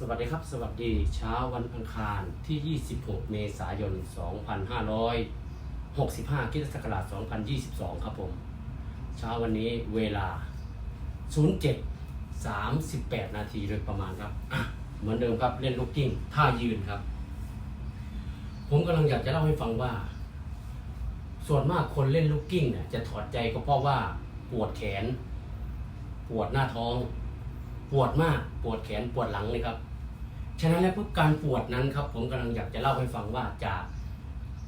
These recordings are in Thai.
สวัสดีครับ สวัสดีเช้าวันอังคารที่ 26 เมษายน 2565คิศักราช2022 ครับผม เช้าวันนี้เวลา 07 38 นาทีโดยประมาณครับ เหมือนเดิมครับเล่นลูกกิ้งท่ายืนครับ ผมกำลังอยากจะเล่าให้ฟังว่า ส่วนมากคนเล่นลูกกิ้งเนี่ยจะถอดใจก็เพราะว่าปวดแขน ปวดหน้าท้อง ปวดมากปวดแขนปวดหลังเลยครับฉะนั้นแล้วปุ๊บการปวดนั้นครับผมกำลังอยากจะเล่าให้ฟังว่าจาก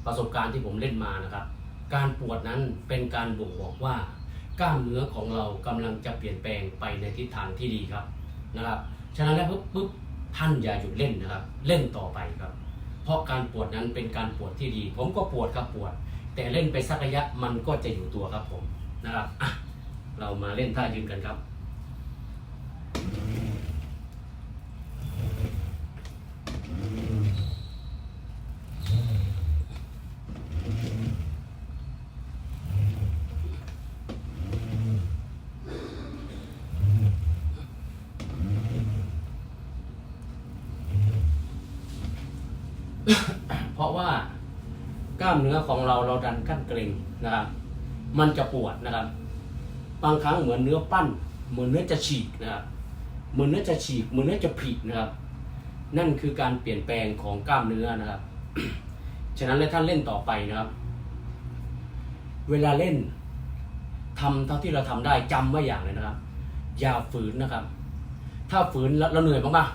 ประสบการณ์ที่ผมเล่นมานะครับ การปวดนั้นเป็นการบ่งบอกว่ากล้ามเนื้อของเรากำลังจะเปลี่ยนแปลงไปในทิศทางที่ดีครับนะครับฉะนั้นแล้วปุ๊บปุ๊บท่านอย่าหยุดเล่นนะครับ เล่นต่อไปครับ เพราะการปวดนั้นเป็นการปวดที่ดี ผมก็ปวดครับปวด แต่เล่นไปสักระยะมันก็จะอยู่ตัวครับผมนะครับอะเรามาเล่นท่ายืนกันครับ เพราะว่ากล้ามเนื้อของเราเราดันกั้นเกร็งนะครับ มันจะปวดนะครับ บางครั้งเหมือนเนื้อปั้น เหมือนเนื้อจะฉีกนะครับ เหมือนเนื้อจะฉีก เหมือนเนื้อจะผลินะครับ นั่นคือการเปลี่ยนแปลงของกล้ามเนื้อนะครับ ฉะนั้นแล้วท่านเล่นต่อไปนะครับ เวลาเล่นทำเท่าที่เราทำได้จำไว้อย่างเลยนะครับ อย่าฝืนนะครับ ถ้าฝืนแล้วเราเหนื่อยมาก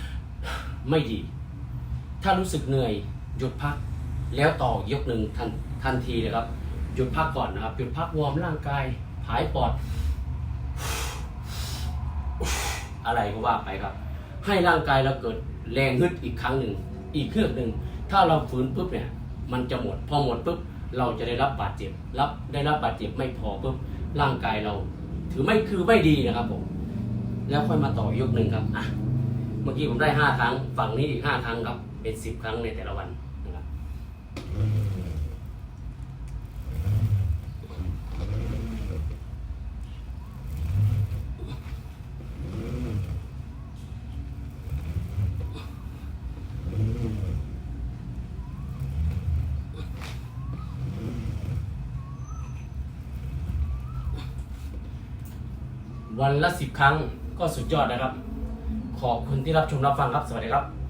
ๆไม่ดี ถ้ารู้สึกเหนื่อยหยุดพัก แล้วต่อยกหนึ่งทันทันทีเลยครับ หยุดพักก่อนนะครับ หยุดพักวอร์มร่างกายผายปอด อะไรก็ว่าไปครับ ให้ร่างกายเราเกิดแรงฮึดอีกครั้งหนึ่ง อีกเครื่องหนึ่ง ถ้าเราฝืนปุ๊บเนี่ย มันจะหมด พอหมดปุ๊บ เราจะได้รับบาดเจ็บ รับ ได้รับบาดเจ็บไม่พอปุ๊บ ร่างกายเรา ถือไม่คือไม่ดีนะครับผม แล้วค่อยมาต่อยกหนึ่งครับ อะ อกี้ผมได้ห้าครั้ง ฝั่งนี้อีกห้าครั้งครับ เป็นสิบครั้งในแต่ละวันนะครับวันละสิบครั้งก็สุดยอดนะครับ ขอบคุณที่รับชมรับฟังครับ สวัสดีครับ